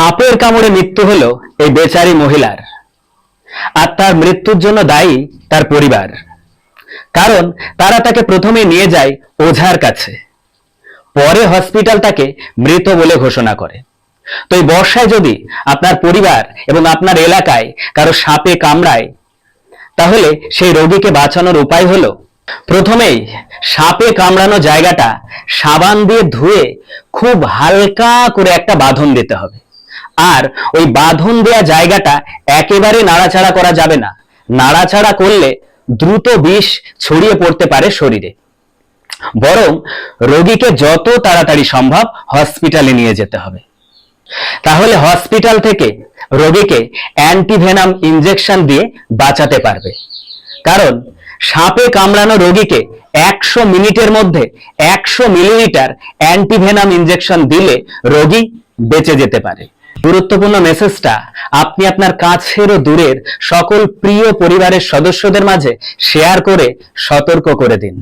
সাপের কামড়ে মৃত্যু হলো এই বেচারি মহিলার। আর তার মৃত্যুর জন্য দায়ী তার পরিবার। কারণ তারা তাকে প্রথমে নিয়ে যায় ওঝার কাছে। পরে হসপিটাল তাকে মৃত বলে ঘোষণা করে। তো এই বর্ষায় যদি আপনার পরিবার এবং আপনার এলাকায় কারও সাপে কামড়ায়, তাহলে সেই রোগীকে বাঁচানোর উপায় হলো প্রথমেই সাপে কামড়ানো জায়গাটা সাবান দিয়ে ধুয়ে খুব হালকা করে একটা বাঁধন দিতে হবে। আর ওই বাঁধন দেয়া জায়গাটা একেবারে নাড়াচাড়া করা যাবে না। নাড়াচাড়া করলে দ্রুত বিষ ছড়িয়ে পড়তে পারে শরীরে। বরং রোগীকে যত তাড়াতাড়ি সম্ভব হসপিটালে নিয়ে যেতে হবে। তাহলে হসপিটাল থেকে রোগীকে অ্যান্টিভেনাম ইনজেকশন দিয়ে বাঁচাতে পারবে। কারণ সাপে কামড়ানো রোগীকে একশো মিনিটের মধ্যে একশো মিলিলিটার অ্যান্টিভেনাম ইনজেকশন দিলে রোগী বেঁচে যেতে পারে। গুরুত্বপূর্ণ মেসেজটা আপনি আপনার কাছের ও দূরের সকল প্রিয় পরিবারের সদস্যদের মাঝে শেয়ার করে সতর্ক করে দিন।